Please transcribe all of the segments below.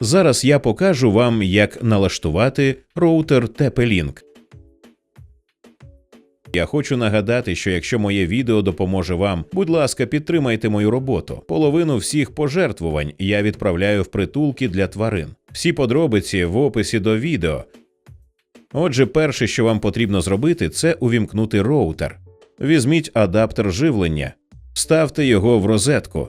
Зараз я покажу вам, як налаштувати роутер TP-Link. Я хочу нагадати, що якщо моє відео допоможе вам, будь ласка, підтримайте мою роботу. Половину всіх пожертвувань я відправляю в притулки для тварин. Всі подробиці в описі до відео. Отже, перше, що вам потрібно зробити, це увімкнути роутер. Візьміть адаптер живлення, вставте його в розетку,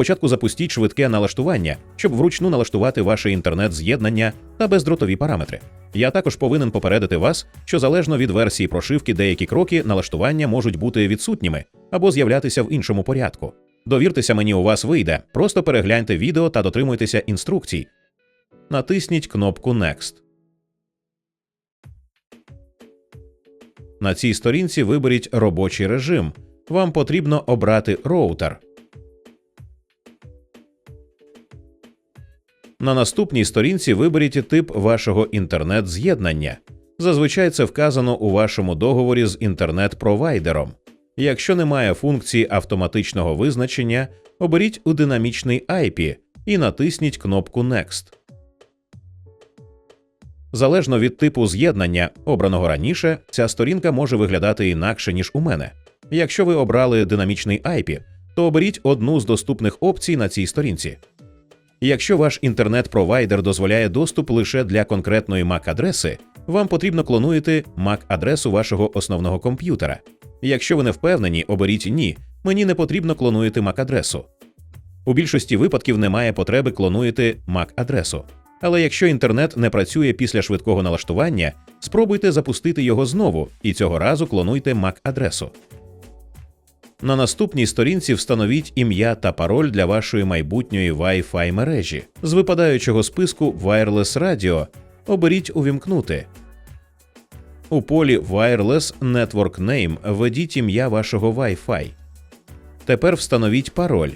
Спочатку запустіть швидке налаштування, щоб вручну налаштувати ваше інтернет-з'єднання та бездротові параметри. Я також повинен попередити вас, що залежно від версії прошивки деякі кроки налаштування можуть бути відсутніми або з'являтися в іншому порядку. Довіртеся мені, у вас вийде. Просто перегляньте відео та дотримуйтеся інструкцій. Натисніть кнопку Next. На цій сторінці виберіть робочий режим. Вам потрібно обрати роутер. На наступній сторінці виберіть тип вашого інтернет-з'єднання. Зазвичай це вказано у вашому договорі з інтернет-провайдером. Якщо немає функції автоматичного визначення, оберіть у динамічний IP і натисніть кнопку Next. Залежно від типу з'єднання, обраного раніше, ця сторінка може виглядати інакше, ніж у мене. Якщо ви обрали динамічний IP, то оберіть одну з доступних опцій на цій сторінці. Якщо ваш інтернет-провайдер дозволяє доступ лише для конкретної MAC-адреси, вам потрібно клонуєте MAC-адресу вашого основного комп'ютера. Якщо ви не впевнені, оберіть ні, мені не потрібно клонуєте MAC-адресу. У більшості випадків немає потреби клонуєте MAC-адресу. Але якщо інтернет не працює після швидкого налаштування, спробуйте запустити його знову і цього разу клонуйте MAC-адресу. На наступній сторінці встановіть ім'я та пароль для вашої майбутньої Wi-Fi мережі. З випадаючого списку Wireless Radio оберіть Увімкнути. У полі Wireless Network Name введіть ім'я вашого Wi-Fi. Тепер встановіть пароль.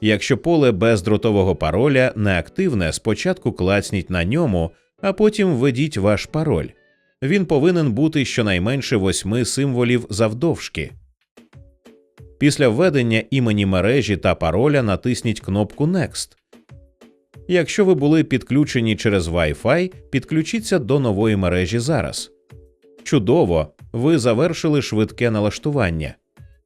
Якщо поле бездротового пароля неактивне, спочатку клацніть на ньому, а потім введіть ваш пароль. Він повинен бути щонайменше восьми символів завдовжки. Після введення імені мережі та пароля натисніть кнопку Next. Якщо ви були підключені через Wi-Fi, підключіться до нової мережі зараз. Чудово! Ви завершили швидке налаштування.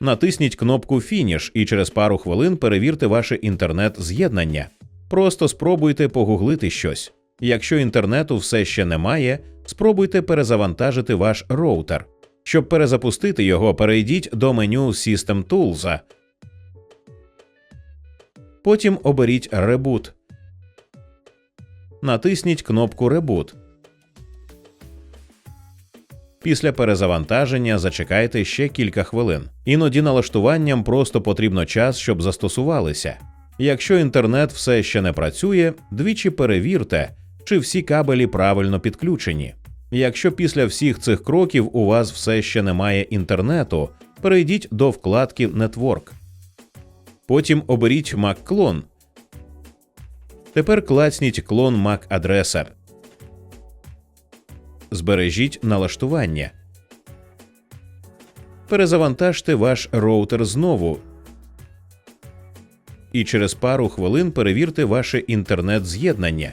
Натисніть кнопку Фініш і через пару хвилин перевірте ваше інтернет-з'єднання. Просто спробуйте погуглити щось. Якщо інтернету все ще немає, спробуйте перезавантажити ваш роутер. Щоб перезапустити його, перейдіть до меню System Tools. Потім оберіть Reboot. Натисніть кнопку Reboot. Після перезавантаження зачекайте ще кілька хвилин. Іноді налаштуванням просто потрібно час, щоб застосувалися. Якщо інтернет все ще не працює, двічі перевірте, чи всі кабелі правильно підключені. Якщо після всіх цих кроків у вас все ще немає інтернету, перейдіть до вкладки Network. Потім оберіть Mac-клон. Тепер клацніть клон MAC-адреса. Збережіть налаштування. Перезавантажте ваш роутер знову. І через пару хвилин перевірте ваше інтернет-з'єднання.